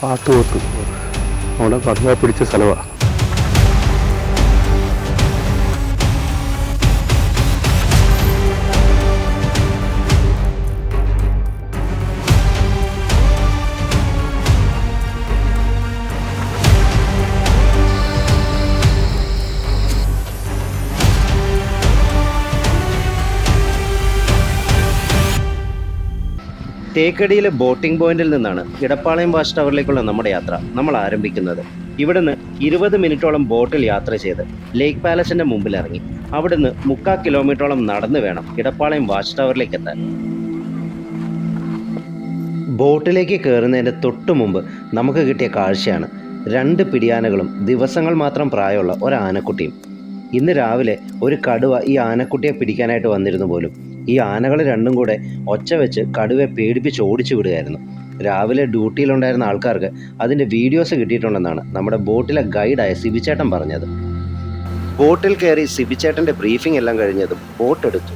കാട്ടുപോത്ത് അവിടെ കടുവ പിടിച്ച സ്ഥലമാണ് തേക്കടിയിലെ ബോട്ടിംഗ് പോയിന്റിൽ നിന്നാണ് ഇടപ്പാളയം വാച്ച് ടവറിലേക്കുള്ള നമ്മുടെ യാത്ര നമ്മൾ ആരംഭിക്കുന്നത്. ഇവിടുന്ന് ഇരുപത് മിനിറ്റോളം ബോട്ടിൽ യാത്ര ചെയ്ത് ലേക്ക് പാലസിന്റെ മുമ്പിൽ ഇറങ്ങി. അവിടുന്ന് മുക്കാൽ കിലോമീറ്ററോളം നടന്നു വേണം ഇടപ്പാളയം വാച്ച് ടവറിലേക്ക് എത്താൻ. ബോട്ടിലേക്ക് കയറുന്നതിന്റെ തൊട്ടു മുമ്പ് നമുക്ക് കിട്ടിയ കാഴ്ചയാണ് രണ്ട് പിടിയാനകളും ദിവസങ്ങൾ മാത്രം പ്രായമുള്ള ഒരു ആനക്കുട്ടിയും. ഇന്ന് രാവിലെ ഒരു കടുവ ഈ ആനക്കുട്ടിയെ പിടിക്കാനായിട്ട് വന്നിരുന്നു പോലും. ഈ ആനകൾ രണ്ടും കൂടെ ഒച്ച വെച്ച് കടുവയെ പേടിപ്പിച്ച് ഓടിച്ചു വിടുകയായിരുന്നു. രാവിലെ ഡ്യൂട്ടിയിലുണ്ടായിരുന്ന ആൾക്കാർക്ക് അതിന്റെ വീഡിയോസ് കിട്ടിയിട്ടുണ്ടെന്നാണ് നമ്മുടെ ബോട്ടിലെ ഗൈഡായ സിബിച്ചേട്ടൻ പറഞ്ഞത്. ബോട്ടിൽ കയറി സിബിച്ചേട്ടന്റെ ബ്രീഫിംഗ് എല്ലാം കഴിഞ്ഞതും ബോട്ട് എടുത്തു.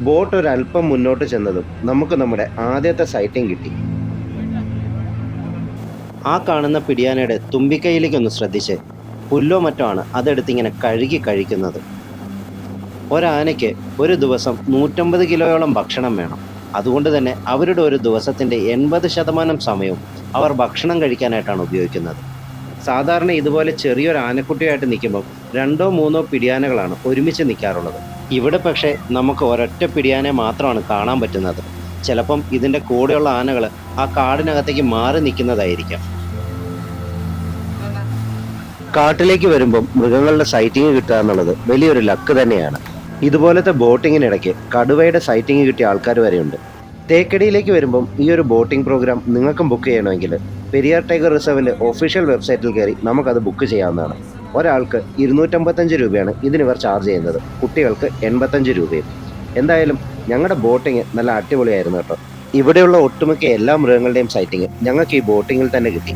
ബോട്ട് ഒരല്പം മുന്നോട്ട് ചെന്നതും നമുക്ക് നമ്മുടെ ആദ്യത്തെ സൈറ്റിംഗ് കിട്ടി. ആ കാണുന്ന പിടിയാനയുടെ തുമ്പിക്കൈയിലേക്കൊന്ന് ശ്രദ്ധിച്ച് പുല്ലോ മറ്റോ ആണ് അതെടുത്തിങ്ങനെ കഴുകി കഴിക്കുന്നത്. ഒരാനയ്ക്ക് ഒരു ദിവസം നൂറ്റമ്പത് കിലോയോളം ഭക്ഷണം വേണം. അതുകൊണ്ട് തന്നെ അവരുടെ ഒരു ദിവസത്തിന്റെ എൺപത് ശതമാനം സമയവും അവർ ഭക്ഷണം കഴിക്കാനായിട്ടാണ് ഉപയോഗിക്കുന്നത്. സാധാരണ ഇതുപോലെ ചെറിയൊരു ആനക്കുട്ടിയായിട്ട് നിൽക്കുമ്പോൾ രണ്ടോ മൂന്നോ പിടിയാനകളാണ് ഒരുമിച്ച് നിൽക്കാറുള്ളത്. ഇവിടെ പക്ഷേ നമുക്ക് ഒരൊറ്റ പിടിയാനെ മാത്രമാണ് കാണാൻ പറ്റുന്നത്. ചിലപ്പം ഇതിന്റെ കൂടെയുള്ള ആനകൾ ആ കാടിനകത്തേക്ക് മാറി നിൽക്കുന്നതായിരിക്കാം. കാട്ടിലേക്ക് വരുമ്പം മൃഗങ്ങളുടെ സൈറ്റിങ് കിട്ടുക എന്നുള്ളത് വലിയൊരു ലക്ക് തന്നെയാണ്. ഇതുപോലത്തെ ബോട്ടിങ്ങിനിടയ്ക്ക് കടുവയുടെ സൈറ്റിംഗ് കിട്ടിയ ആൾക്കാർ വരെയുണ്ട്. തേക്കടിയിലേക്ക് വരുമ്പം ഈ ഒരു ബോട്ടിംഗ് പ്രോഗ്രാം നിങ്ങൾക്കും ബുക്ക് ചെയ്യണമെങ്കിൽ പെരിയാർ ടൈഗർ റിസർവിന്റെ ഒഫീഷ്യൽ വെബ്സൈറ്റിൽ കയറി നമുക്കത് ബുക്ക് ചെയ്യാവുന്നതാണ്. ഒരാൾക്ക് ഇരുന്നൂറ്റമ്പത്തഞ്ച് രൂപയാണ് ഇതിന് ഇവർ ചാർജ് ചെയ്യുന്നത്. കുട്ടികൾക്ക് എൺപത്തഞ്ച് രൂപയും. എന്തായാലും ഞങ്ങളുടെ ബോട്ടിങ് നല്ല അടിപൊളിയായിരുന്നു കേട്ടോ. ഇവിടെയുള്ള ഒട്ടുമിക്ക എല്ലാ മൃഗങ്ങളുടെയും സൈറ്റിങ് ഞങ്ങൾക്ക് ഈ ബോട്ടിങ്ങിൽ തന്നെ കിട്ടി.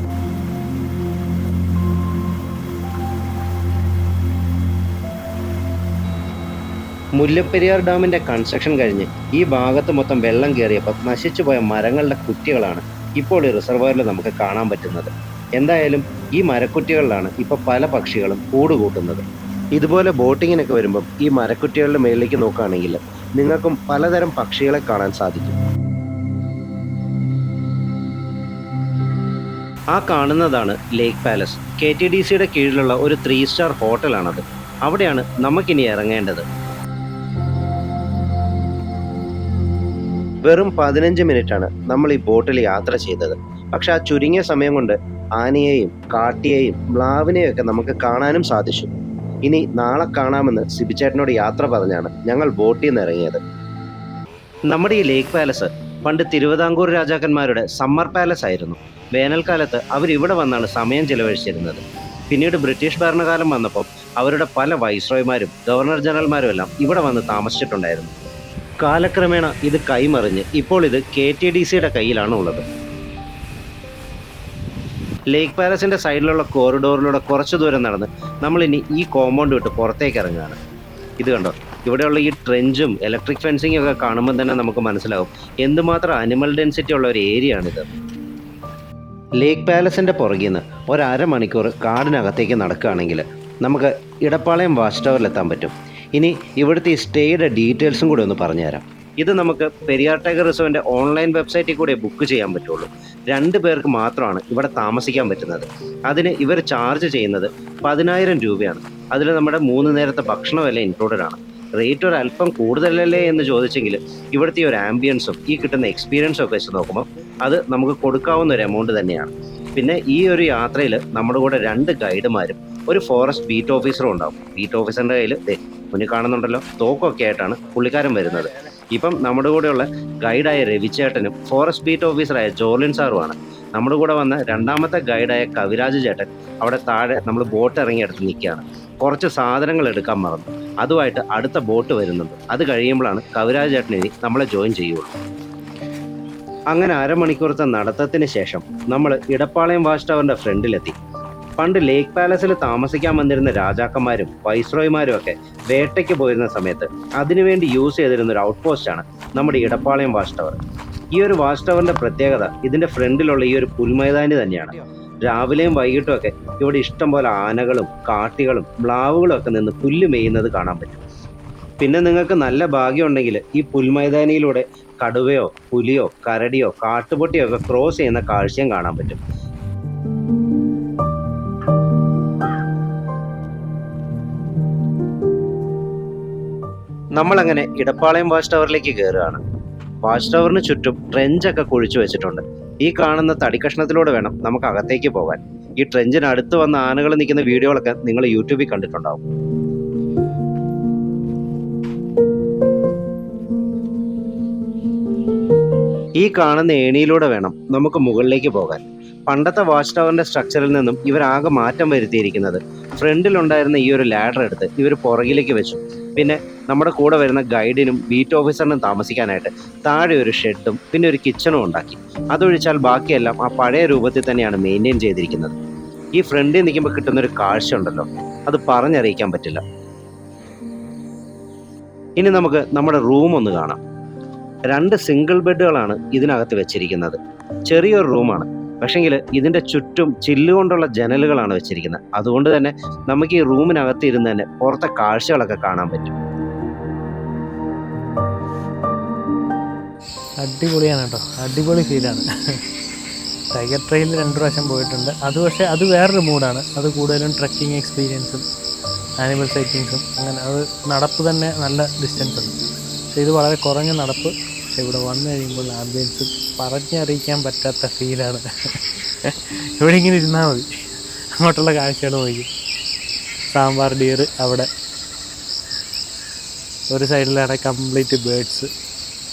മുല്ലപ്പെരിയാർ ഡാമിന്റെ കൺസ്ട്രക്ഷൻ കഴിഞ്ഞ് ഈ ഭാഗത്ത് മൊത്തം വെള്ളം കയറിയപ്പോൾ നശിച്ചുപോയ മരങ്ങളുടെ കുറ്റികളാണ് ഇപ്പോൾ ഈ റിസർവോയറിൽ നമുക്ക് കാണാൻ പറ്റുന്നത്. എന്തായാലും ഈ മരക്കുറ്റികളിലാണ് ഇപ്പോൾ പല പക്ഷികളും കൂടുകൂട്ടുന്നത്. ഇതുപോലെ ബോട്ടിങ്ങിനൊക്കെ വരുമ്പം ഈ മരക്കുറ്റികളുടെ മേളിലേക്ക് നോക്കുകയാണെങ്കിൽ നിങ്ങൾക്കും പലതരം പക്ഷികളെ കാണാൻ സാധിക്കും. ആ കാണുന്നതാണ് lake palace K T D സിയുടെ കീഴിലുള്ള ഒരു ത്രീ സ്റ്റാർ ഹോട്ടലാണത് അവിടെയാണ് നമുക്കിനി ഇറങ്ങേണ്ടത്. വെറും പതിനഞ്ച് മിനിറ്റാണ് നമ്മൾ ഈ ബോട്ടിൽ യാത്ര ചെയ്തത്. പക്ഷെ ആ ചുരുങ്ങിയ സമയം കൊണ്ട് ആനയെയും കാട്ടിയെയും മ്ലാവിനെയും ഒക്കെ നമുക്ക് കാണാനും സാധിച്ചു. ഇനി നാളെ കാണാമെന്ന് സിബിചേട്ടനോട് യാത്ര പറഞ്ഞാണ് ഞങ്ങൾ ബോട്ടിൽ നിന്ന് ഇറങ്ങിയത്. നമ്മുടെ ഈ ലേക്ക് പാലസ് പണ്ട് തിരുവിതാംകൂർ രാജാക്കന്മാരുടെ സമ്മർ പാലസ് ആയിരുന്നു. വേനൽക്കാലത്ത് ഇവിടെ വന്നാണ് സമയം ചിലവഴിച്ചിരുന്നത്. പിന്നീട് ബ്രിട്ടീഷ് ഭരണകാലം വന്നപ്പോൾ അവരുടെ പല വൈസ്രോയ്മാരും ഗവർണർ ജനറൽമാരും എല്ലാം ഇവിടെ വന്ന് താമസിച്ചിട്ടുണ്ടായിരുന്നു. കാലക്രമേണ ഇത് കൈമറിഞ്ഞ് ഇപ്പോൾ ഇത് കെ ടി ഡി സിയുടെ കയ്യിലാണ് ഉള്ളത് ലേക്ക് പാലസിന്റെ സൈഡിലുള്ള കോറിഡോറിലൂടെ കുറച്ച് ദൂരം നടന്ന് നമ്മളിനി ഈ കോമ്പൗണ്ട് വിട്ട് പുറത്തേക്ക് ഇറങ്ങുകയാണ്. ഇത് കണ്ടോ? ഇവിടെയുള്ള ഈ ട്രെഞ്ചും ഇലക്ട്രിക് ഫെൻസിങ് ഒക്കെ കാണുമ്പോൾ തന്നെ നമുക്ക് മനസ്സിലാവും എന്തുമാത്രം അനിമൽ ഡെൻസിറ്റി ഉള്ള ഒരു ഏരിയ ആണിത്. ലേക്ക് പാലസിന്റെ പുറകിൽ നിന്ന് ഒരു ഒരമണിക്കൂർ കാടിനകത്തേക്ക് നടക്കുകയാണെങ്കിൽ നമുക്ക് ഇടപ്പാളയം വാച്ച് ടവറിലെത്താൻ പറ്റും. ഇനി ഇവിടുത്തെ ഈ സ്റ്റേയുടെ ഡീറ്റെയിൽസും കൂടി ഒന്ന് പറഞ്ഞുതരാം. ഇത് നമുക്ക് പെരിയാർ ടൈഗർ റിസർവിന്റെ ഓൺലൈൻ വെബ്സൈറ്റിൽ കൂടെ ബുക്ക് ചെയ്യാൻ പറ്റുള്ളൂ. രണ്ട് പേർക്ക് മാത്രമാണ് ഇവിടെ താമസിക്കാൻ പറ്റുന്നത്. അതിന് ഇവർ ചാർജ് ചെയ്യുന്നത് പതിനായിരം രൂപയാണ്. അതിൽ നമ്മുടെ മൂന്ന് നേരത്തെ ഭക്ഷണമെല്ലാം ഇൻക്ലൂഡഡ് ആണ്. റേറ്റ് ഒരു അല്പം കൂടുതലല്ലേ എന്ന് ചോദിച്ചെങ്കിൽ ഇവിടുത്തെ ഒരു ആംബിയൻസും ഈ കിട്ടുന്ന എക്സ്പീരിയൻസും ഒക്കെ വെച്ച് നോക്കുമ്പോൾ അത് നമുക്ക് കൊടുക്കാവുന്ന ഒരു എമൗണ്ട് തന്നെയാണ്. പിന്നെ ഈ ഒരു യാത്രയിൽ നമ്മുടെ കൂടെ രണ്ട് ഗൈഡുമാരും ഒരു ഫോറസ്റ്റ് ബീറ്റ് ഓഫീസറും ഉണ്ടാവും. ബീറ്റ് ഓഫീസറിന്റെ കയ്യിൽ മുന്നിൽ കാണുന്നുണ്ടല്ലോ. തോക്കൊക്കെ ആയിട്ടാണ് പുള്ളിക്കാരൻ വരുന്നത്. ഇപ്പം നമ്മുടെ കൂടെയുള്ള ഗൈഡായ രവിചേട്ടനും ഫോറസ്റ്റ് ബീറ്റ് ഓഫീസറായ ജോർലിൻ സാറുമാണ്. നമ്മുടെ കൂടെ വന്ന രണ്ടാമത്തെ ഗൈഡായ കവിരാജ് ചേട്ടൻ അവിടെ താഴെ നമ്മൾ ബോട്ട് ഇറങ്ങിയെടുത്ത് നിൽക്കുകയാണ്. കുറച്ച് സാധനങ്ങൾ എടുക്കാൻ മറന്നു. അതുമായിട്ട് അടുത്ത ബോട്ട് വരുന്നുണ്ട്. അത് കഴിയുമ്പോഴാണ് കവിരാജ് ചേട്ടൻ ഇനി നമ്മളെ ജോയിൻ ചെയ്യുള്ളൂ. അങ്ങനെ അരമണിക്കൂറത്തെ നടത്തത്തിന് ശേഷം നമ്മൾ ഇടപ്പാളയം വാച്ച് ടവറിന്റെ ഫ്രണ്ടിലെത്തി. പണ്ട് ലേക്ക് പാലസിൽ താമസിക്കാൻ വന്നിരുന്ന രാജാക്കന്മാരും വൈസ്രോയിമാരും ഒക്കെ വേട്ടയ്ക്ക് പോയിരുന്ന സമയത്ത് അതിനുവേണ്ടി യൂസ് ചെയ്തിരുന്ന ഒരു ഔട്ട് പോസ്റ്റാണ് നമ്മുടെ ഇടപ്പാളയം വാച്ച് ടവർ ഈ ഒരു വാച്ച് ടവറിന്റെ പ്രത്യേകത ഇതിന്റെ ഫ്രണ്ടിലുള്ള ഈ ഒരു പുൽമൈതാനി തന്നെയാണ്. രാവിലെയും വൈകിട്ടും ഒക്കെ ഇവിടെ ഇഷ്ടം പോലെ ആനകളും കാട്ടികളും മ്ലാവുകളും ഒക്കെ നിന്ന് പുല്ല് മേയുന്നത് കാണാൻ പറ്റും. പിന്നെ നിങ്ങൾക്ക് നല്ല ഭാഗ്യമുണ്ടെങ്കിൽ ഈ പുൽമൈതാനിയിലൂടെ കടുവയോ പുലിയോ കരടിയോ കാട്ടുപൊട്ടിയോ ഒക്കെ ക്രോസ് ചെയ്യുന്ന കാഴ്ചയും കാണാൻ പറ്റും. നമ്മളങ്ങനെ ഇടപ്പാളയം വാച്ച് ടവറിലേക്ക് കയറുകയാണ്. വാച്ച് ടവറിന് ചുറ്റും ട്രെഞ്ചൊക്കെ കുഴിച്ചു വെച്ചിട്ടുണ്ട്. ഈ കാണുന്ന തടി കഷ്ണത്തിലൂടെ വേണം നമുക്ക് അകത്തേക്ക് പോകാൻ ഈ ട്രെഞ്ചിന് അടുത്ത് വന്ന ആനകൾ നിൽക്കുന്ന വീഡിയോകളൊക്കെ നിങ്ങൾ യൂട്യൂബിൽ കണ്ടിട്ടുണ്ടാവും. ഈ കാണുന്ന ഏണിയിലൂടെ വേണം നമുക്ക് മുകളിലേക്ക് പോകാൻ. പണ്ടത്തെ വാച്ച് ടവറിന്റെ സ്ട്രക്ചറിൽ നിന്നും ഇവരാകെ മാറ്റം വരുത്തിയിരിക്കുന്നത് ഫ്രണ്ടിലുണ്ടായിരുന്ന ഈ ഒരു ലാഡർ എടുത്ത് ഇവർ പുറകിലേക്ക് വെച്ചു. പിന്നെ നമ്മുടെ കൂടെ വരുന്ന ഗൈഡിനും ബീറ്റ് ഓഫീസറിനും താമസിക്കാനായിട്ട് താഴെ ഒരു ഷെഡും പിന്നെ ഒരു കിച്ചണും ഉണ്ടാക്കി. അതൊഴിച്ചാൽ ബാക്കിയെല്ലാം ആ പഴയ രൂപത്തിൽ തന്നെയാണ് മെയിന്റെയിൻ ചെയ്തിരിക്കുന്നത്. ഈ ഫ്രണ്ടിൽ നിൽക്കുമ്പോൾ കിട്ടുന്ന ഒരു കാഴ്ച ഉണ്ടല്ലോ അത് പറഞ്ഞറിയിക്കാൻ പറ്റില്ല. ഇനി നമുക്ക് നമ്മുടെ റൂം ഒന്ന് കാണാം. രണ്ട് സിംഗിൾ ബെഡുകളാണ് ഇതിനകത്ത് വെച്ചിരിക്കുന്നത്. ചെറിയൊരു റൂമാണ് പക്ഷെങ്കിൽ ഇതിന്റെ ചുറ്റും ചില്ലുകൊണ്ടുള്ള ജനലുകളാണ് വെച്ചിരിക്കുന്നത്. അതുകൊണ്ട് തന്നെ നമുക്ക് ഈ റൂമിനകത്ത് ഇരുന്ന് തന്നെ പുറത്തെ കാഴ്ചകളൊക്കെ കാണാൻ പറ്റും. അടിപൊളിയാണ് കേട്ടോ. അടിപൊളി ഫീലാണ് ടൈഗർ ട്രെയിൽ രണ്ട് പ്രാവശ്യം പോയിട്ടുണ്ട്. അത് പക്ഷേ അത് വേറൊരു മൂഡാണ് അത് കൂടുതലും ട്രക്കിംഗ് എക്സ്പീരിയൻസും ആനിമൽ സൈറ്റിങ്സും അങ്ങനെ അത് നടപ്പ് തന്നെ നല്ല ഡിസ്റ്റൻസ് ഉണ്ട് പക്ഷേ ഇത് വളരെ കുറഞ്ഞ നടപ്പ്. പക്ഷേ ഇവിടെ വന്നു കഴിയുമ്പോൾ ആംബിയൻസ് പറഞ്ഞറിയിക്കാൻ പറ്റാത്ത ഫീലാണ്. ഇവിടെ ഇങ്ങനെ ഇരുന്നാൽ മതി. അങ്ങോട്ടുള്ള കാഴ്ചകൾ നോക്കി. സാമ്പാർ ഡിയർ അവിടെ. ഒരു സൈഡിലാണ് കംപ്ലീറ്റ് ബേഡ്സ്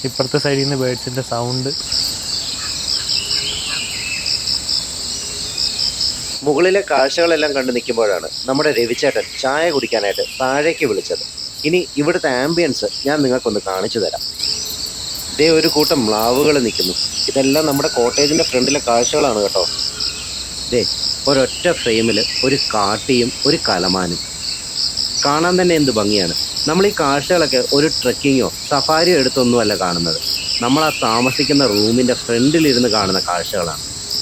ഇപ്പുറത്തെ സൈഡിൽ നിന്ന് ബേഡ്സിന്റെ സൗണ്ട്. മുകളിലെ കാഴ്ചകളെല്ലാം കണ്ടു നിൽക്കുമ്പോഴാണ് നമ്മുടെ രവിചേട്ടൻ ചായ കുടിക്കാനായിട്ട് താഴേക്ക് വിളിച്ചത്. ഇനി ഇവിടുത്തെ ആംബിയൻസ് ഞാൻ നിങ്ങൾക്കൊന്ന് കാണിച്ചു തരാം. ഇതേ ഒരു കൂട്ടം മ്ലാവുകൾ നിൽക്കുന്നു. ഇതെല്ലാം നമ്മുടെ കോട്ടേജിന്റെ ഫ്രണ്ടിലെ കാഴ്ചകളാണ് കേട്ടോ. ദേ ഒരൊറ്റ ഫ്രെയിമിൽ ഒരു കാട്ടിയും ഒരു കലമാനും. കാണാൻ തന്നെ എന്ത് ഭംഗിയാണ്. നമ്മൾ ഈ കാഴ്ചകളൊക്കെ ഒരു ട്രക്കിങ്ങോ സഫാരിയോ എടുത്തൊന്നുമല്ല കാണുന്നത്. നമ്മൾ ആ താമസിക്കുന്ന റൂമിന്റെ ഫ്രണ്ടിലിരുന്ന് കാണുന്ന കാഴ്ചകളാണ്.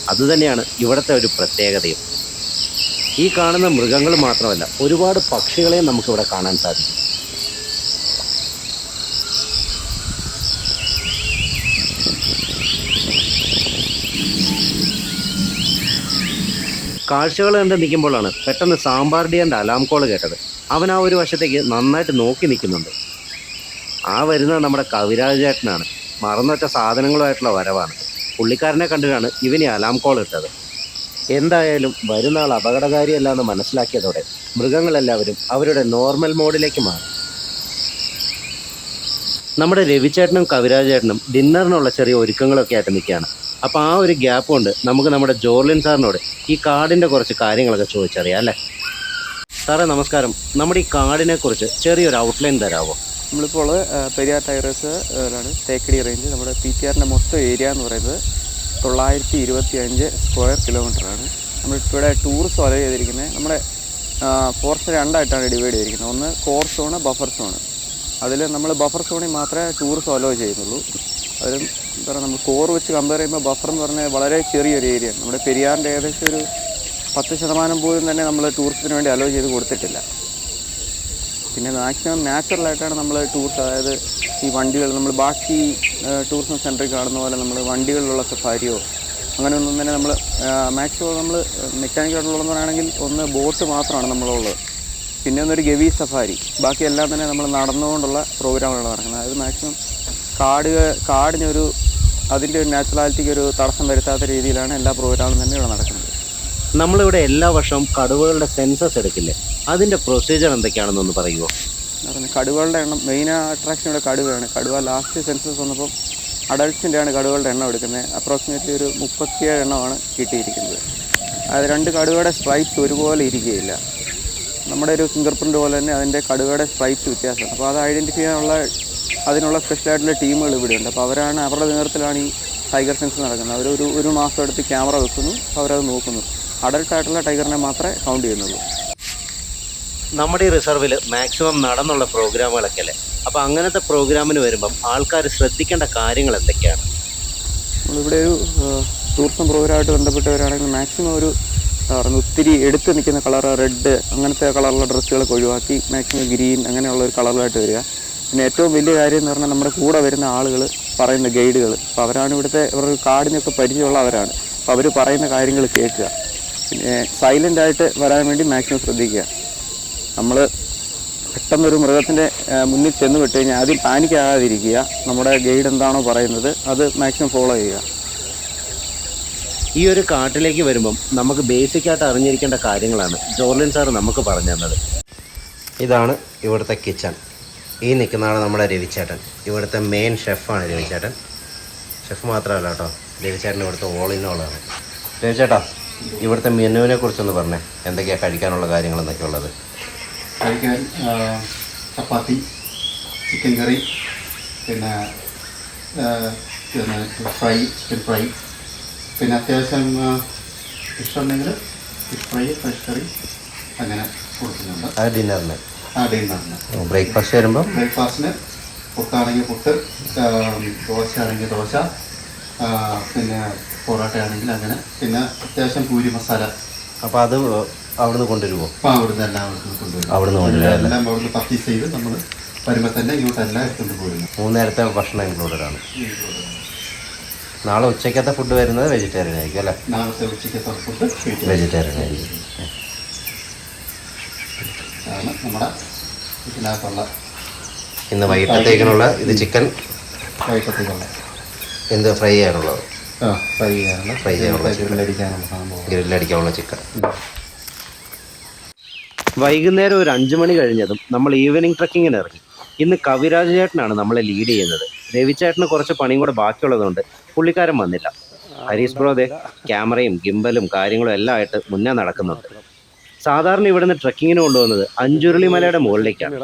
അതുതന്നെയാണ് ഇവിടുത്തെ ഒരു പ്രത്യേകതയും. ഈ കാണുന്ന മൃഗങ്ങൾ മാത്രമല്ല ഒരുപാട് പക്ഷികളെയും നമുക്കിവിടെ കാണാൻ സാധിക്കും. കാഴ്ചകൾ കണ്ട് നിൽക്കുമ്പോഴാണ് പെട്ടെന്ന് സാമ്പാർഡിയന്റെ അലാം കോൾ കേട്ടത്. അവൻ ആ ഒരു വശത്തേക്ക് നന്നായിട്ട് നോക്കി നിൽക്കുന്നുണ്ട്. ആ വരുന്നത് നമ്മുടെ കവിരാജ് ചേട്ടനാണ്. മറന്നുവച്ച സാധനങ്ങളുമായിട്ടുള്ള വരവാണ്. പുള്ളിക്കാരനെ കണ്ടിട്ടാണ് ഇവന് അലാം കോൾ ഇട്ടത്. എന്തായാലും വരുന്ന ആൾ അപകടകാരിയല്ല എന്ന് മനസ്സിലാക്കിയതോടെ മൃഗങ്ങളെല്ലാവരും അവരുടെ നോർമൽ മോഡിലേക്ക് മാറി. നമ്മുടെ രവിചേട്ടനും കവിരാജേട്ടനും ഡിന്നറിനുള്ള ചെറിയ ഒരുക്കങ്ങളൊക്കെ ആയിട്ട് നിൽക്കുകയാണ്. അപ്പോൾ ആ ഒരു ഗ്യാപ്പ് കൊണ്ട് നമുക്ക് നമ്മുടെ ജോർലിൻ സാറിനോട് ഈ കാടിന്റെ കുറച്ച് കാര്യങ്ങളൊക്കെ ചോദിച്ചറിയാം അല്ലേ? സാറേ നമസ്കാരം. നമ്മുടെ ഈ കാടിനെ കുറിച്ച് ചെറിയൊരു ഔട്ട്ലൈൻ തരാമോ നമ്മളിപ്പോൾ പെരിയാർ ടൈറസ് ആണ് തേക്കടി റേഞ്ച് നമ്മുടെ പി ടി ആറിന്റെ മൊത്തം ഏരിയ എന്ന് പറയുന്നത് തൊള്ളായിരത്തി ഇരുപത്തി അഞ്ച് സ്ക്വയർ കിലോമീറ്ററാണ് നമ്മളിപ്പോൾ ഇവിടെ ടൂറിസം അലോ ചെയ്തിരിക്കുന്നത് നമ്മുടെ ഫോറസ്റ്റ് രണ്ടായിട്ടാണ് ഡിവൈഡ് ചെയ്തിരിക്കുന്നത് ഒന്ന് കോർ സോണ് ബഫർ സോണ് അതിൽ നമ്മൾ ബഫർ സോണിൽ മാത്രമേ ടൂറിസം അലോ ചെയ്യുന്നുള്ളൂ. അതിലും എന്താ പറയുക നമ്മൾ കോർ വെച്ച് കമ്പയർ ചെയ്യുമ്പോൾ ബഫർ എന്ന് പറഞ്ഞാൽ വളരെ ചെറിയൊരു ഏരിയ നമ്മുടെ പെരിയാറിന്റെ ഏകദേശം ഒരു പത്ത് ശതമാനം പോലും തന്നെ നമ്മൾ ടൂറിസത്തിന് വേണ്ടി അലോ ചെയ്ത് കൊടുത്തിട്ടില്ല. പിന്നെ മാക്സിമം നാച്ചുറലായിട്ടാണ് നമ്മൾ ടൂർസ് അതായത് ഈ വണ്ടികൾ നമ്മൾ ബാക്കി ടൂറിസം സെന്ററിൽ കാണുന്ന പോലെ നമ്മൾ വണ്ടികളിലുള്ള സഫാരിയോ അങ്ങനെയൊന്നും തന്നെ നമ്മൾ മാക്സിമം നമ്മൾ മെക്കാനിക്കായിട്ടുള്ളതെന്ന് പറയുകയാണെങ്കിൽ ഒന്ന് ബോട്ട് മാത്രമാണ് നമ്മളുള്ളത്. പിന്നെ ഒന്നൊരു ഗവി സഫാരി. ബാക്കിയെല്ലാം തന്നെ നമ്മൾ നടന്നുകൊണ്ടുള്ള പ്രോഗ്രാമുകളാണ് നടക്കുന്നത്. അതായത് മാക്സിമം കാട് കാടിനൊരു അതിന്റെ ഒരു നാച്ചുറാലിറ്റിക്ക് ഒരു തടസ്സം വരുത്താത്ത രീതിയിലാണ് എല്ലാ പ്രോഗ്രാമും തന്നെ ഇവിടെ നടക്കുന്നത്. നമ്മളിവിടെ എല്ലാ വർഷവും കടുവകളുടെ സെൻസസ് എടുക്കില്ലേ? അതിന്റെ പ്രൊസീജിയർ എന്തൊക്കെയാണെന്നൊന്ന് പറയുമോ കടുവകളുടെ എണ്ണം മെയിൻ അട്രാക്ഷൻ ഇവിടെ കടുവയാണ്. കടുവ ലാസ്റ്റ് സെൻസസ് വന്നപ്പോൾ അഡൾട്ട്സിന്റെയാണ് കടുവകളുടെ എണ്ണം എടുക്കുന്നത്. അപ്രോക്സിമേറ്റ്ലി ഒരു മുപ്പത്തിയേഴ് എണ്ണമാണ് കിട്ടിയിരിക്കുന്നത്. അത് രണ്ട് കടുവയുടെ സ്ട്രൈപ്സ് ഒരുപോലെ ഇരിക്കുകയില്ല. നമ്മുടെ ഒരു ഫിംഗർ പ്രിന്റ് പോലെ തന്നെ അതിന്റെ കടുവയുടെ സ്ട്രൈപ്സ് വ്യത്യാസമാണ്. അപ്പോൾ അത് ഐഡന്റിഫൈ ചെയ്യാനുള്ള അതിനുള്ള സ്പെഷ്യലായിട്ടുള്ള ടീമുകൾ ഇവിടെയുണ്ട്. അപ്പോൾ അവരാണ് അവരുടെ നേതൃത്വത്തിലാണ് ഈ ടൈഗർ സെൻസ് നടക്കുന്നത്. അവർ ഒരു ഒരു മാസം എടുത്ത് ക്യാമറ വെക്കുന്നു. അവരത് നോക്കുന്നു. അഡൾട്ടായിട്ടുള്ള ടൈഗറിനെ മാത്രമേ കൗണ്ട് ചെയ്യുന്നുള്ളൂ. നമ്മുടെ ഈ റിസർവിൽ മാക്സിമം നടന്നുള്ള പ്രോഗ്രാമുകളൊക്കെ അല്ലേ? അപ്പോൾ അങ്ങനത്തെ പ്രോഗ്രാമിന് വരുമ്പം ആൾക്കാർ ശ്രദ്ധിക്കേണ്ട കാര്യങ്ങൾ എന്തൊക്കെയാണ്? നമ്മളിവിടെ ഒരു ടൂറിസം പ്രോഗ്രാമായിട്ട് ബന്ധപ്പെട്ടവരാണെങ്കിൽ മാക്സിമം ഒരു ഒത്തിരി എടുത്ത് നിൽക്കുന്ന കളർ റെഡ് അങ്ങനത്തെ കളറുള്ള ഡ്രസ്സുകളൊക്കെ ഒഴിവാക്കി മാക്സിമം ഗ്രീൻ അങ്ങനെയുള്ള ഒരു കളറിലായിട്ട് വരിക. പിന്നെ ഏറ്റവും വലിയ കാര്യം എന്ന് പറഞ്ഞാൽ നമ്മുടെ കൂടെ വരുന്ന ആളുകൾ പറയുന്ന ഗൈഡുകൾ അപ്പോൾ അവരാണ് ഇവിടുത്തെ ഇവർ കാടിനൊക്കെ പരിചയമുള്ളവരാണ് അപ്പോൾ അവർ പറയുന്ന കാര്യങ്ങൾ കേൾക്കുക. പിന്നെ സൈലന്റ് ആയിട്ട് വരാൻ വേണ്ടി മാക്സിമം ശ്രദ്ധിക്കുക. നമ്മൾ പെട്ടെന്നൊരു മൃഗത്തിന്റെ മുന്നിൽ ചെന്ന് വിട്ട് കഴിഞ്ഞാൽ ആദ്യം പാനിക്കാകാതിരിക്കുക. നമ്മുടെ ഗൈഡ് എന്താണോ പറയുന്നത് അത് മാക്സിമം ഫോളോ ചെയ്യുക. ഈ ഒരു കാട്ടിലേക്ക് വരുമ്പം നമുക്ക് ബേസിക് ആയിട്ട് അറിഞ്ഞിരിക്കേണ്ട കാര്യങ്ങളാണ് ജോർലിൻ സാർ നമുക്ക് പറഞ്ഞു തന്നത്. ഇതാണ് ഇവിടുത്തെ കിച്ചൺ. ഈ നിൽക്കുന്നതാണ് നമ്മുടെ രവിച്ചേട്ടൻ. ഇവിടുത്തെ മെയിൻ ഷെഫാണ് രവിച്ചേട്ടൻ. ഷെഫ് മാത്രമല്ല കേട്ടോ. രവിച്ചേട്ടൻ ഇവിടുത്തെ ഓൾ ഇൻ ഓളാണ് രവിച്ചേട്ടാ ഇവിടുത്തെ മെനുവിനെ കുറിച്ചൊന്ന് പറഞ്ഞേ. എന്തൊക്കെയാണ് കഴിക്കാനുള്ള കാര്യങ്ങൾ എന്നൊക്കെ ഉള്ളത്? കഴിക്കാൻ ചപ്പാത്തി ചിക്കൻ കറി പിന്നെ ഫ്രൈ ചിക്കൻ ഫ്രൈ പിന്നെ അത്യാവശ്യം ഫിഷ് ഉണ്ടെങ്കിൽ ഫിഷ് ഫ്രൈ ഫിഷ് കറി അങ്ങനെ കൊടുക്കുന്നുണ്ട്. അത് ഡിന്നറിന് ആ ചെയ്യുന്നതാണ് ബ്രേക്ക്ഫാസ്റ്റ് വരുമ്പോൾ ബ്രേക്ക്ഫാസ്റ്റിന് പുട്ടാണെങ്കിൽ പുട്ട് ദോശ ആണെങ്കിൽ ദോശ പിന്നെ പൊറോട്ട ആണെങ്കിൽ അങ്ങനെ. പിന്നെ അത്യാവശ്യം പൂരി മസാല. അപ്പോൾ അത് അവിടുന്ന് കൊണ്ടുവരുമോ അപ്പോൾ അവിടുന്ന് എല്ലാം അവിടുന്ന് കൊണ്ടുവരും. അവിടുന്ന് കൊണ്ടുവരും എല്ലാം അവിടുന്ന് പർച്ചേസ് ചെയ്ത് നമ്മൾ വരുമ്പോൾ തന്നെ ഇങ്ങോട്ട് എല്ലാം എടുത്തുകൊണ്ട് പോരുന്നു മൂന്ന് നേരത്തെ ഭക്ഷണം ഇൻക്ലൂഡഡ് ആണ്. നാളെ ഉച്ചയ്ക്കത്തെ ഫുഡ് വരുന്നത് വെജിറ്റേറിയൻ ആയിരിക്കും അല്ലേ? നാളത്തെ ഉച്ചയ്ക്ക് ഫുഡ് വെജിറ്റേറിയൻ ആയിരിക്കും. ആണ് നമ്മുടെ ഇതിനകത്തുള്ള ഇന്ന് വൈകിട്ടത്തേക്കിനുള്ള ഇത് ചിക്കൻ വൈകിട്ടത്തേക്കുള്ള എന്ത് ഫ്രൈ ചെയ്യാനുള്ളത്? ആ ഫ്രൈ ചെയ്യാനുള്ള ഫ്രൈ ചെയ്യാനുള്ള ഗ്രില്ലടിക്കാനുള്ള സംഭവം ഗ്രില്ലടിക്കാനുള്ള ചിക്കൻ വൈകുന്നേരം ഒരു അഞ്ചു മണി കഴിഞ്ഞതും നമ്മൾ ഈവനിങ് ട്രക്കിങ്ങിന് ഇറങ്ങി. ഇന്ന് കവിരാജ് ചേട്ടനാണ് നമ്മളെ ലീഡ് ചെയ്യുന്നത്. രവിചേട്ടന് കുറച്ച് പണിയും കൂടെ ബാക്കിയുള്ളതുകൊണ്ട് പുള്ളിക്കാരൻ വന്നില്ല. ഹരീഷ് ബ്രോദേ ക്യാമറയും ഗിംബലും കാര്യങ്ങളും എല്ലാം ആയിട്ട് മുന്നേ നടക്കുന്നുണ്ട്. സാധാരണ ഇവിടുന്ന് ട്രക്കിങ്ങിന് കൊണ്ടുവന്നത് അഞ്ചുരുളി മലയുടെ മുകളിലേക്കാണ്.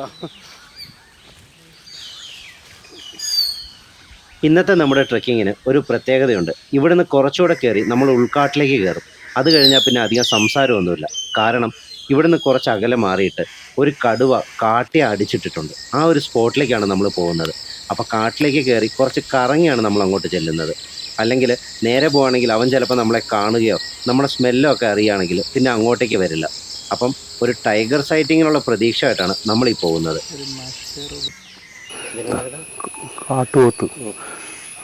ഇന്നത്തെ നമ്മുടെ ട്രക്കിങ്ങിന് ഒരു പ്രത്യേകതയുണ്ട്. ഇവിടുന്ന് കുറച്ചുകൂടെ കയറി നമ്മൾ ഉൾക്കാട്ടിലേക്ക് കയറും. അത് കഴിഞ്ഞാൽ പിന്നെ അധികം സംസാരമൊന്നുമില്ല. കാരണം ഇവിടുന്ന് കുറച്ച് അകലെ മാറിയിട്ട് ഒരു കടുവ കാട്ടി അടിച്ചിട്ടിട്ടുണ്ട്. ആ ഒരു സ്പോട്ടിലേക്കാണ് നമ്മൾ പോകുന്നത്. അപ്പോൾ കാട്ടിലേക്ക് കയറി കുറച്ച് കറങ്ങിയാണ് നമ്മൾ അങ്ങോട്ട് ചെല്ലുന്നത്. അല്ലെങ്കിൽ നേരെ പോവുകയാണെങ്കിൽ അവൻ ചിലപ്പോൾ നമ്മളെ കാണുകയോ നമ്മുടെ സ്മെല്ലോ ഒക്കെ അറിയുകയാണെങ്കിൽ പിന്നെ അങ്ങോട്ടേക്ക് വരില്ല. അപ്പം ഒരു ടൈഗർ സൈറ്റിങ്ങിനുള്ള പ്രതീക്ഷയായിട്ടാണ് നമ്മൾ ഈ പോകുന്നത്. കാട്ടുപോത്ത്.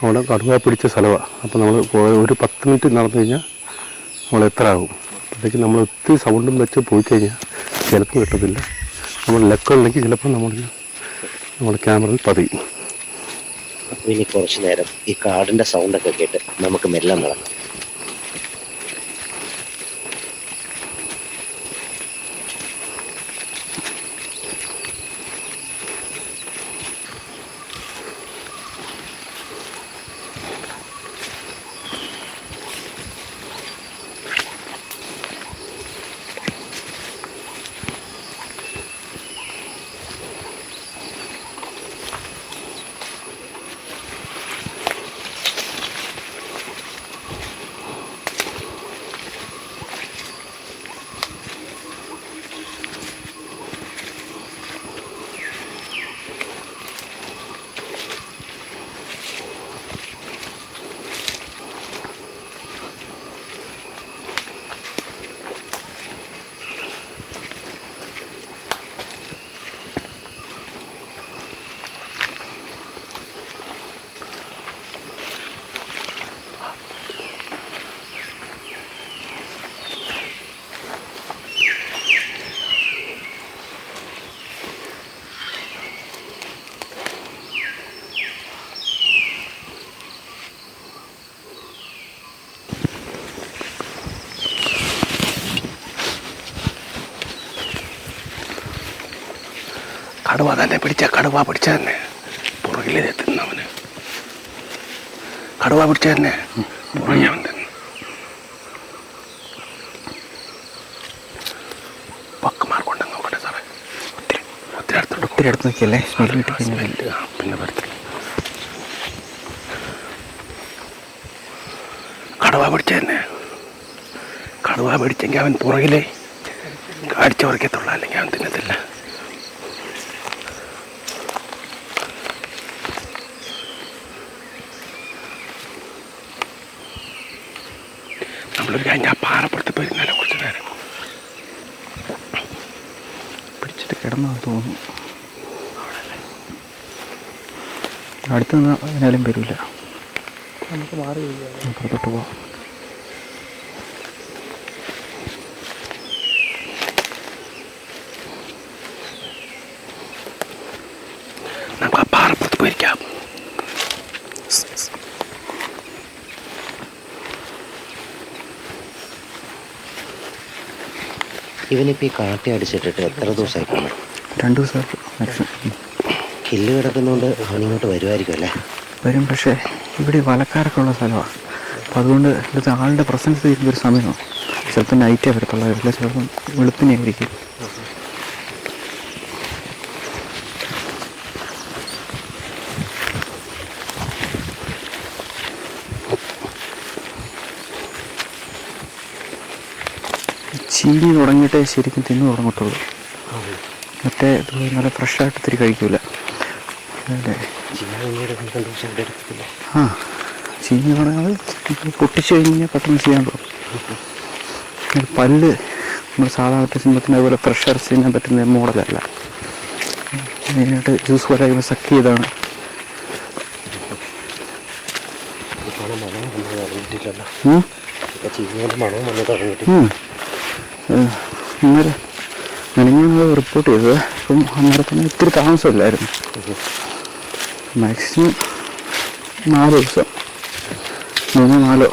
അവിടെ കടുവ പിടിച്ച സ്ഥലമാണ് അപ്പോൾ നമ്മൾ ഒരു പത്ത് മിനിറ്റ് നടന്നു കഴിഞ്ഞാൽ നമ്മൾ എത്ര ആകും അപ്പോഴത്തേക്ക് നമ്മൾ ഒത്തിരി സൗണ്ടും വെച്ച് പോയി കഴിഞ്ഞാൽ ചിലപ്പോൾ കിട്ടത്തില്ല. നമ്മൾ ലക്കുണ്ടെങ്കിൽ ചിലപ്പോൾ നമ്മൾ നമ്മുടെ ക്യാമറയിൽ പതിയും. ഇനി കുറച്ചു നേരം ഈ കാടിന്റെ സൗണ്ടൊക്കെ കേട്ട് നമുക്ക് മെല്ലെ നടക്കാം. കടുവ തന്നെ പിടിച്ച കടുവ പിടിച്ച തന്നെ? പുറകിലേ തിന്നവന് കടുവ പിടിച്ച തന്നെ? പുറകിയവൻ തന്നെ. പക്കമാർ കൊണ്ട് നോക്കട്ടെ സാറേ. ഒത്തിരി ഒത്തിരി അടുത്തോട്ട് ഒത്തിരി അടുത്ത് നിൽക്കല്ലേ? സ്മെല്ല് പിന്നെ വരത്തില്ല. കടുവ പിടിച്ച തന്നെ. കടുവ പിടിച്ചെങ്കിൽ അവൻ പുറകിലേ. കാഴ്ച പറിക്കത്തുള്ളൂ അല്ലെങ്കിൽ അവൻ തിന്നത്തില്ല. നമ്മളൊരു കഴിഞ്ഞ ആ പാറപ്പുറത്ത് പോയി ഇരുന്നാലോ കുറച്ച് നേരം പിടിച്ചിട്ട് കിടന്നു തോന്നുന്നു അടുത്ത് നിന്ന് അതിനാലും വരില്ല നമുക്ക് മാറി. അപ്പുറത്തോട്ട് പോവാം നമുക്ക് ആ പാറപ്പുറത്ത് പോയിരിക്കാം ഇവനിപ്പോൾ ഈ കാട്ടി അടിച്ചിട്ടിട്ട് എത്ര ദിവസമായി കാണും രണ്ട് ദിവസം കില്ല് കിടക്കുന്നതുകൊണ്ട് അവനിങ്ങോട്ട് വരുമായിരിക്കും അല്ലേ? വരും പക്ഷേ ഇവിടെ വലക്കാരൊക്കെ ഉള്ള സ്ഥലമാണ് അപ്പം അതുകൊണ്ട് ഇവിടുത്തെ ആളുടെ പ്രസൻസ് ഇരിക്കുന്ന ഒരു സമയമാണ്. ചിലപ്പോൾ നൈറ്റേ വരത്തുള്ളൂ. ചിലപ്പം വെളുപ്പിനെ ആയിരിക്കും ചീനി തുടങ്ങിയിട്ടേ ശരിക്കും തിന്നു തുടങ്ങത്തുള്ളൂ. മറ്റേ ഇത് നല്ല ഫ്രഷായിട്ട് ഇത്തിരി കഴിക്കൂല. ആ ചീഞ്ഞ് തുടങ്ങാതെ പൊട്ടിച്ചു കഴിഞ്ഞാൽ പെട്ടെന്ന് ചെയ്യാൻ പോകും പിന്നെ പല്ല് നമ്മൾ സാധാരണ സിംഹത്തിന് അതുപോലെ ഫ്രഷ് അരച്ച് ചെയ്യാൻ പറ്റുന്ന മോഡലല്ല മെയിനായിട്ട് ജ്യൂസ് പോലെ കഴിയുമ്പോൾ സക്ക് ചെയ്താണ്. ഉം. വന്നു ഏഹ്, ഇന്നലെ മെനഞ്ഞാണ് റിപ്പോർട്ട് ചെയ്തത്. അപ്പം അന്നേരം തന്നെ ഇത്തിരി താമസമില്ലായിരുന്നു. മാക്സിമം നാല് ദിവസം. മൂന്നോ നാലോ.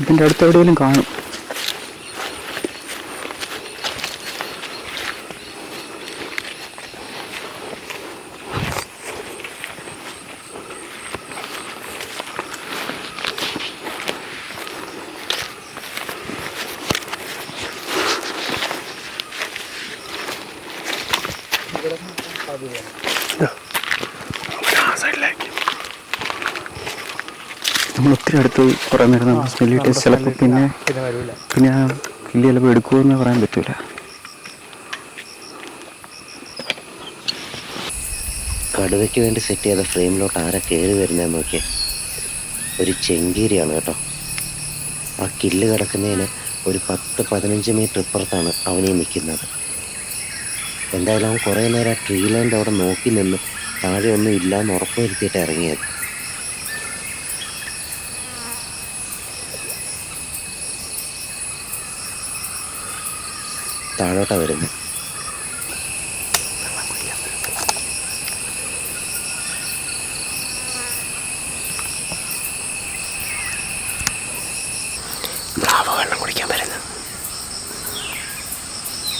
ഇതിന്റെ അടുത്ത് എവിടെയെങ്കിലും കാണും ആ സൈഡിലേക്ക് നമ്മൾ ഒത്തിരി അടുത്ത് പോയി കുറേ നേരം നമ്മൾ സ്മെല്ല് കിട്ടിയ ചിലപ്പോൾ പിന്നെ പിന്നെ കിള്ളി ചിലപ്പോൾ എടുക്കുമെന്ന് പറയാൻ പറ്റൂല. കടുവയ്ക്ക് വേണ്ടി സെറ്റ് ചെയ്ത ഫ്രെയിമിലോട്ട് ആരാ കയറി വരുന്നതെന്ന് നോക്കിയേ. ഒരു ചെങ്കീരിയാണ് കേട്ടോ. ആ കില്ല് കിടക്കുന്നതിന് ഒരു പത്ത് പതിനഞ്ച് മീറ്റർ ഇപ്പുറത്താണ് അവനെ നിൽക്കുന്നത്. എന്തായാലും അവൻ കുറേ നേരം ആ ട്രീ ലൈന്റെ അവിടെ നോക്കി നിന്ന് താഴെ ഒന്നും ഇല്ലയെന്ന് ഉറപ്പ് വരുത്തിയിട്ട് ഇറങ്ങിയത്. താഴോട്ടാ വരുന്നത് മ്ലാവ് വെള്ളം കുടിക്കാൻ വരുന്നത്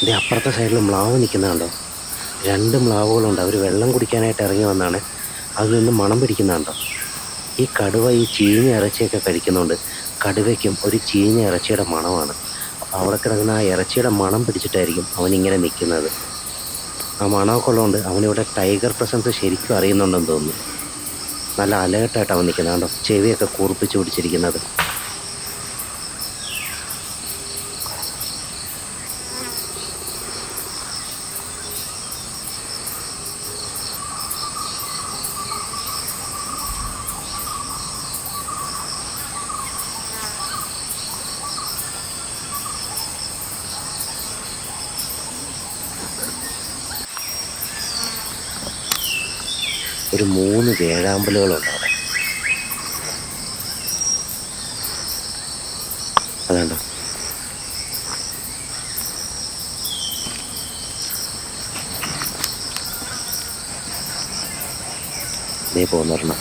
ഇത് അപ്പുറത്തെ സൈഡിൽ മ്ലാവ് നിൽക്കുന്നുണ്ടോ രണ്ട് മ്ലാവുകളുണ്ട്. അവർ വെള്ളം കുടിക്കാനായിട്ട് ഇറങ്ങി വന്നാണ്. അതിൽ നിന്ന് മണം പിടിക്കുന്നുണ്ടോ ഈ കടുവ ഈ ചീഞ്ഞ ഇറച്ചിയൊക്കെ കഴിക്കുന്നുണ്ട്. കടുവയ്ക്കും ഒരു ചീഞ്ഞ ഇറച്ചിയുടെ മണമാണ്. അവിടെ കിടക്കുന്ന ആ ഇറച്ചിയുടെ മണം പിടിച്ചിട്ടായിരിക്കും അവനിങ്ങനെ നിൽക്കുന്നത്. ആ മണമൊക്കെ ഉള്ളതുകൊണ്ട് അവനിവിടെ ടൈഗർ പ്രസൻസ് ശരിക്കും അറിയുന്നുണ്ടെന്ന് തോന്നുന്നു. നല്ല അലേർട്ടായിട്ട് അവൻ നിൽക്കുന്നത്. കണ്ടോ? ചെവിയൊക്കെ കൂർപ്പിച്ച് പിടിച്ചിരിക്കുന്നത്. ഒരു മൂന്ന് വേഴാമ്പലുകളുണ്ട് അവിടെ അതാണ്ടോ നീ പോന്നൊരെണ്ണം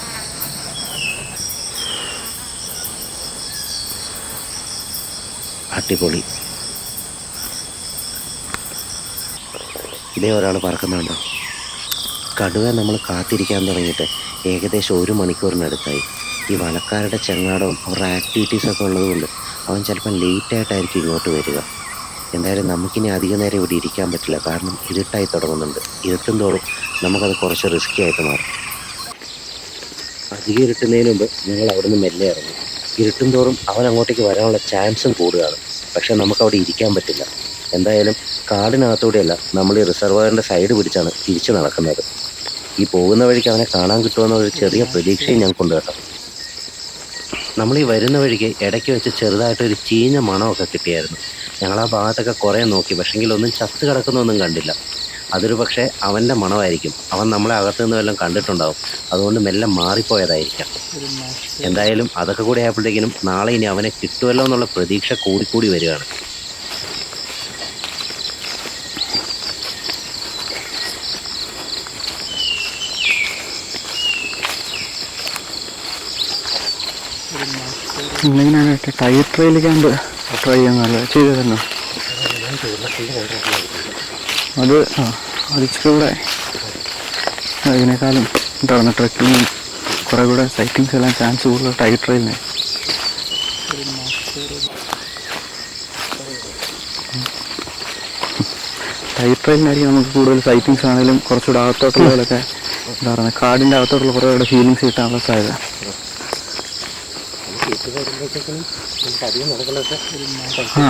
അടിപൊളി. ഇതേ ഒരാൾ പറക്കുന്നുണ്ടോ കടുവ നമ്മൾ കാത്തിരിക്കാൻ തുടങ്ങിയിട്ട് ഏകദേശം ഒരു മണിക്കൂറിനടുത്തായി. ഈ വനക്കാരുടെ ചെങ്ങാടവും അവരുടെ ആക്ടിവിറ്റീസൊക്കെ ഉള്ളതുകൊണ്ട് അവൻ ചിലപ്പം ലേറ്റായിട്ടായിരിക്കും ഇങ്ങോട്ട് വരിക. എന്തായാലും നമുക്കിനി അധിക നേരം ഇവിടെ ഇരിക്കാൻ പറ്റില്ല. കാരണം ഇരുട്ടായി തുടങ്ങുന്നുണ്ട്. ഇരുട്ടും തോറും നമുക്കത് കുറച്ച് റിസ്ക്കി ആയിട്ട് മാറും. അധികം ഇരുട്ടുന്നതിന് മുമ്പ് ഞങ്ങൾ അവിടെ നിന്ന് മെല്ലെ ഇറങ്ങി. ഇരുട്ടും തോറും അവൻ അങ്ങോട്ടേക്ക് വരാനുള്ള ചാൻസും കൂടുകയാണ്. പക്ഷെ നമുക്കവിടെ ഇരിക്കാൻ പറ്റില്ല. എന്തായാലും കാടിനകത്തൂടെയല്ല നമ്മൾ ഈ റിസർവറിന്റെ സൈഡ് പിടിച്ചാണ് തിരിച്ചു നടക്കുന്നത്. ഈ പോകുന്ന വഴിക്ക് അവനെ കാണാൻ കിട്ടുമെന്ന ഒരു ചെറിയ പ്രതീക്ഷയും ഞങ്ങൾക്കുണ്ട് കേട്ടോ. നമ്മൾ ഈ വരുന്ന വഴിക്ക് ഇടയ്ക്ക് വെച്ച് ചെറുതായിട്ട് ഒരു ചീഞ്ഞ മണമൊക്കെ കിട്ടിയായിരുന്നു. ഞങ്ങൾ ആ ഭാഗത്തൊക്കെ കുറേ നോക്കി പക്ഷെങ്കിൽ ഒന്നും ചത്ത് കിടക്കുന്നൊന്നും കണ്ടില്ല. അതൊരു പക്ഷേ അവന്റെ മണമായിരിക്കും. അവൻ നമ്മളെ അകത്തു നിന്ന് വല്ലതും കണ്ടിട്ടുണ്ടാവും. അതുകൊണ്ട് മെല്ലെ മാറിപ്പോയതായിരിക്കാം. എന്തായാലും അതൊക്കെ കൂടി ആയപ്പോഴത്തേക്കിനും നാളെ ഇനി അവനെ കിട്ടുമല്ലോ എന്നുള്ള പ്രതീക്ഷ കൂടിക്കൂടി വരികയാണ്. ഇങ്ങനെയാണ് ടൈർ ട്രെയിൽ ക്യാമ്പ് ട്രൈ ചെയ്യാൻ ചെയ്തു അത് ആ അത് ഇച്ചിരി കൂടെ ഇതിനേക്കാളും എന്താണ് ട്രക്കിങ്ങും കുറേ കൂടെ സൈറ്റിങ്സ് എല്ലാം ചാൻസ് കൂടുതൽ ടൈർ ട്രെയിലിന് ടൈർ ട്രെയിലിനായിരിക്കും നമുക്ക് കൂടുതൽ സൈറ്റിങ്സ് ആണെങ്കിലും കുറച്ചുകൂടെ അകത്തോട്ടുള്ളതിലൊക്കെ എന്താ പറയുക കാടിന്റെ അകത്തോട്ടുള്ള കുറേ കൂടെ ഫീലിങ്സ് കിട്ടാനുള്ള സാധ്യത. ആ.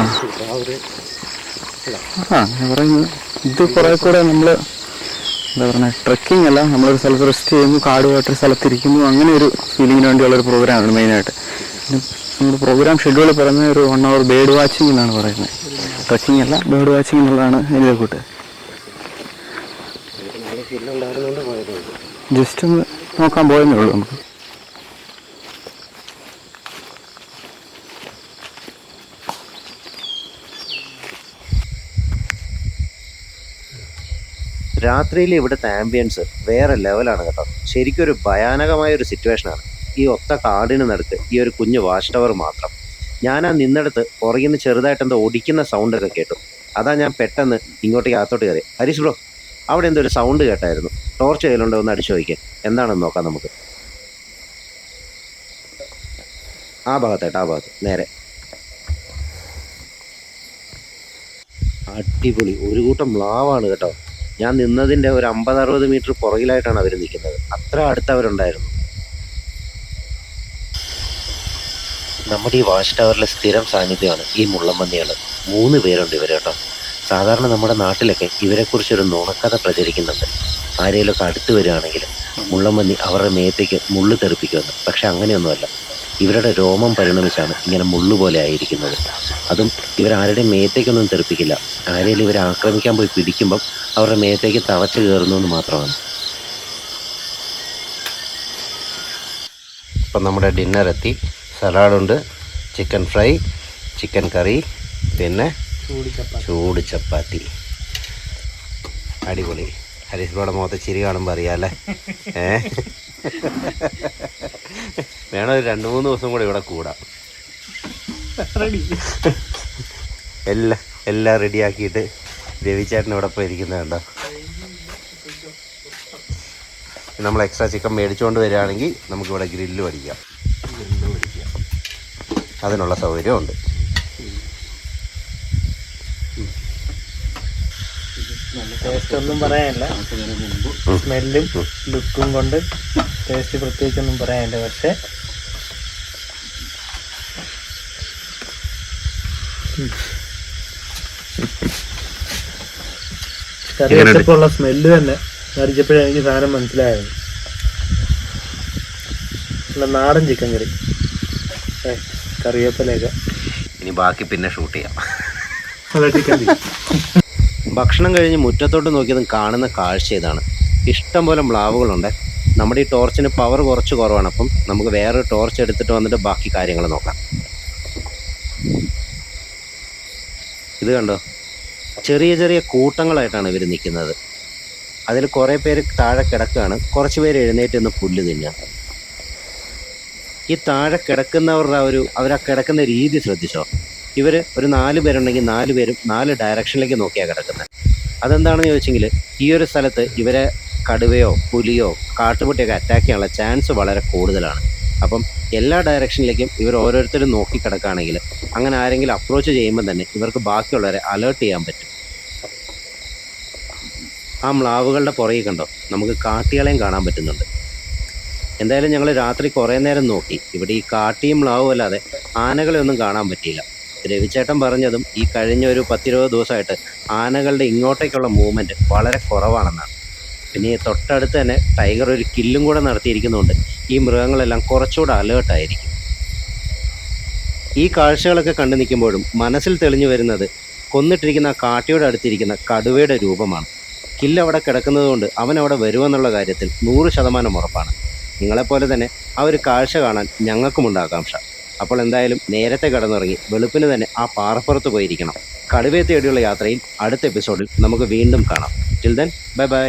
ആ ഞാൻ പറയുന്നത് ഇത് കുറേ കൂടെ നമ്മൾ എന്താ പറയുക ട്രക്കിംഗ് അല്ല നമ്മളൊരു സ്ഥലത്ത് റെസ്റ്റ് ചെയ്യുന്നു കാടുമായിട്ടൊരു സ്ഥലത്തിരിക്കുന്നു അങ്ങനെ ഒരു ഫീലിങ്ങിന് വേണ്ടിയുള്ള ഒരു പ്രോഗ്രാമാണ് മെയിനായിട്ട് നമ്മുടെ പ്രോഗ്രാം ഷെഡ്യൂൾ പറയുന്നത് ഒരു വൺ അവർ ബേർഡ് വാച്ചിങ് എന്നാണ് പറയുന്നത്. ട്രക്കിംഗ് അല്ല ബേഡ് വാച്ചിങ് എന്നുള്ളതാണ് എന്റെ കൂട്ട്. ജസ്റ്റ് ഒന്ന് നോക്കാൻ പോയെന്നേ ഉള്ളൂ നമുക്ക്. രാത്രിയിൽ ഇവിടുത്തെ ആംബിയൻസ് വേറെ ലെവലാണ് കേട്ടോ. ശരിക്കും ഒരു ഭയാനകമായ ഒരു സിറ്റുവേഷനാണ് ഈ ഒത്ത കാടിന് നടുക്ക് ഈ ഒരു കുഞ്ഞു വാഷ് ടവർ മാത്രം. ഞാൻ ആ നിന്നിടത്ത് പുറകിൽ ചെറുതായിട്ട് എന്തോ ഒടിക്കുന്ന സൗണ്ടൊക്കെ കേട്ടു. അതാ ഞാൻ പെട്ടെന്ന് ഇങ്ങോട്ടേക്ക് അകത്തോട്ട് കയറി. ഹരീഷ് ബ്രോ അവിടെ എന്തോ ഒരു സൗണ്ട് കേട്ടായിരുന്നു. ടോർച്ച് കയ്യിലുണ്ടോ ഒന്ന് അടിച്ചു നോക്കിയേ എന്താണെന്ന് നോക്കാം നമുക്ക്. ആ ഭാഗത്തായിട്ട് ആ ഭാഗത്ത്. നേരെ. അടിപൊളി. ഒരു കൂട്ടം മ്ലാവാണ് കേട്ടോ. ഞാൻ നിന്നതിന്റെ ഒരു അമ്പത് അറുപത് മീറ്റർ പുറകിലായിട്ടാണ് അവർ നിൽക്കുന്നത്. അത്ര അടുത്തവരുണ്ടായിരുന്നു. നമ്മുടെ ഈ വാച്ച് ടവറിലെ സ്ഥിരം സാന്നിധ്യമാണ് ഈ മുള്ളമ്പന്നികൾ മൂന്ന് പേരുണ്ട് ഇവർ കേട്ടോ. സാധാരണ നമ്മുടെ നാട്ടിലൊക്കെ ഇവരെക്കുറിച്ചൊരു നുണക്കഥ പ്രചരിക്കുന്നുണ്ട്. ആരെങ്കിലുമൊക്കെ അടുത്ത് വരികയാണെങ്കിൽ മുള്ളമ്പന്നി അവരുടെ മേത്തേക്ക് മുള്ളു തെറിപ്പിക്കുമെന്ന്. പക്ഷെ അങ്ങനെയൊന്നുമല്ല. ഇവരുടെ രോമം പരിണമിച്ചാണ് ഇങ്ങനെ മുള്ളു പോലെ ആയിരിക്കുന്നത്. അതും ഇവരാരുടെയും മേത്തേക്കൊന്നും തെറിപ്പിക്കില്ല. ആരെങ്കിലും ഇവരെ ആക്രമിക്കാൻ പോയി പിടിക്കുമ്പം അവരുടെ മേത്തേക്ക് തവച്ച് കയറുന്നു എന്ന് മാത്രമാണ്. ഇപ്പം നമ്മുടെ ഡിന്നർ എത്തി. സലാഡുണ്ട് ചിക്കൻ ഫ്രൈ ചിക്കൻ കറി പിന്നെ ചൂട് ചപ്പാത്തി. അടിപൊളി. ഹരീഷ് മുഖത്തെ ചിരി കാണുമ്പോൾ അറിയാമല്ലേ ഏ? വേണം ഒരു രണ്ട് മൂന്ന് ദിവസം കൂടെ ഇവിടെ കൂടാം. എല്ലാം എല്ലാം റെഡിയാക്കിയിട്ട് രവിചേട്ടൻ ഇവിടെ പോയി ഇരിക്കുന്നത് കണ്ടോ? നമ്മൾ എക്സ്ട്രാ ചിക്കൻ മേടിച്ചുകൊണ്ട് വരികയാണെങ്കിൽ നമുക്കിവിടെ ഗ്രില്ല് പഠിക്കാം അതിനുള്ള സൗകര്യമുണ്ട്. ടേസ്റ്റ് ഒന്നും പറയാനില്ല. സ്മെല്ലും ലുക്കും കൊണ്ട് ടേസ്റ്റ് പ്രത്യേകിച്ചൊന്നും പറയാനില്ല. പക്ഷെ കറി? വെച്ചപ്പോൾ ഉള്ള സ്മെല്ല് തന്നെ കറിച്ചപ്പോഴേ എനിക്ക് സാധനം മനസ്സിലായത്. നാടൻ ചിക്കൻ കറി. ഏ, ഇനി ബാക്കി പിന്നെ ഷൂട്ട് ചെയ്യാം. അതെ ചിക്കൻ ഭക്ഷണം കഴിഞ്ഞ് മുറ്റത്തോട്ട് നോക്കിയതും കാണുന്ന കാഴ്ച ഇതാണ്. ഇഷ്ടം പോലെ മ്ലാവുകളുണ്ട്. നമ്മുടെ ഈ ടോർച്ചിന് പവർ കുറച്ച് കുറവാണ്. അപ്പം നമുക്ക് വേറൊരു ടോർച്ച് എടുത്തിട്ട് വന്നിട്ട് ബാക്കി കാര്യങ്ങൾ നോക്കാം. ഇത് കണ്ടോ? ചെറിയ ചെറിയ കൂട്ടങ്ങളായിട്ടാണ് ഇവർ നിൽക്കുന്നത്. അതിൽ കുറേ പേര് താഴെ കിടക്കുകയാണ്. കുറച്ച് പേര് എഴുന്നേറ്റ് നിന്ന് പുല്ല് തിന്നുക ഈ താഴെ കിടക്കുന്നവരുടെ ഒരു അവർ ആ കിടക്കുന്ന രീതി ശ്രദ്ധിച്ചോ? ഇവർ ഒരു നാല് പേരുണ്ടെങ്കിൽ നാല് പേരും നാല് ഡയറക്ഷനിലേക്ക് നോക്കിയാണ് കിടക്കുന്നത് അതെന്താണെന്ന് ചോദിച്ചെങ്കിൽ ഈ ഒരു സ്ഥലത്ത് ഇവരെ കടുവയോ പുലിയോ കാട്ടുപട്ടിയൊക്കെ അറ്റാക്ക് ചെയ്യാനുള്ള ചാൻസ് വളരെ കൂടുതലാണ്. അപ്പം എല്ലാ ഡയറക്ഷനിലേക്കും ഇവർ ഓരോരുത്തരും നോക്കി കിടക്കുകയാണെങ്കിൽ അങ്ങനെ ആരെങ്കിലും അപ്രോച്ച് ചെയ്യുമ്പോൾ തന്നെ ഇവർക്ക് ബാക്കിയുള്ളവരെ അലേർട്ട് ചെയ്യാൻ പറ്റും. ആ മ്ലാവുകളുടെ പുറകെ കണ്ടോ? നമുക്ക് കാട്ടികളെയും കാണാൻ പറ്റുന്നുണ്ട്. എന്തായാലും ഞങ്ങൾ രാത്രി കുറേ നേരം നോക്കി. ഇവിടെ ഈ കാട്ടിയും മ്ലാവും അല്ലാതെ ആനകളെ ഒന്നും കാണാൻ പറ്റിയില്ല. രവിചേട്ടൻ പറഞ്ഞതും ഈ കഴിഞ്ഞ ഒരു പത്തിരുപത് ദിവസമായിട്ട് ആനകളുടെ ഇങ്ങോട്ടേക്കുള്ള മൂവ്മെന്റ് വളരെ കുറവാണെന്നാണ്. പിന്നെ ഈ തൊട്ടടുത്ത് തന്നെ ടൈഗർ ഒരു കില്ലും കൂടെ നടത്തിയിരിക്കുന്നുണ്ട്. ഈ മൃഗങ്ങളെല്ലാം കുറച്ചുകൂടെ അലേർട്ടായിരിക്കും ഈ കാഴ്ചകളൊക്കെ കണ്ടു നിൽക്കുമ്പോഴും മനസ്സിൽ തെളിഞ്ഞു വരുന്നത് കൊന്നിട്ടിരിക്കുന്ന കാട്ടിയുടെ അടുത്തിരിക്കുന്ന കടുവയുടെ രൂപമാണ്. കില്ല് അവിടെ കിടക്കുന്നത് കൊണ്ട് അവൻ അവിടെ വരുമെന്നുള്ള കാര്യത്തിൽ നൂറ് ശതമാനം ഉറപ്പാണ്. നിങ്ങളെപ്പോലെ തന്നെ ആ ഒരു കാഴ്ച കാണാൻ ഞങ്ങൾക്കുമുണ്ട് ആകാംക്ഷ. അപ്പോൾ എന്തായാലും നേരത്തെ കടന്നുറങ്ങി വെളുപ്പിന് തന്നെ ആ പാറപ്പുറത്ത് പോയിരിക്കണം. കടുവയെ തേടിയുള്ള യാത്രയിൽ അടുത്ത എപ്പിസോഡിൽ നമുക്ക് വീണ്ടും കാണാം. Till then bye bye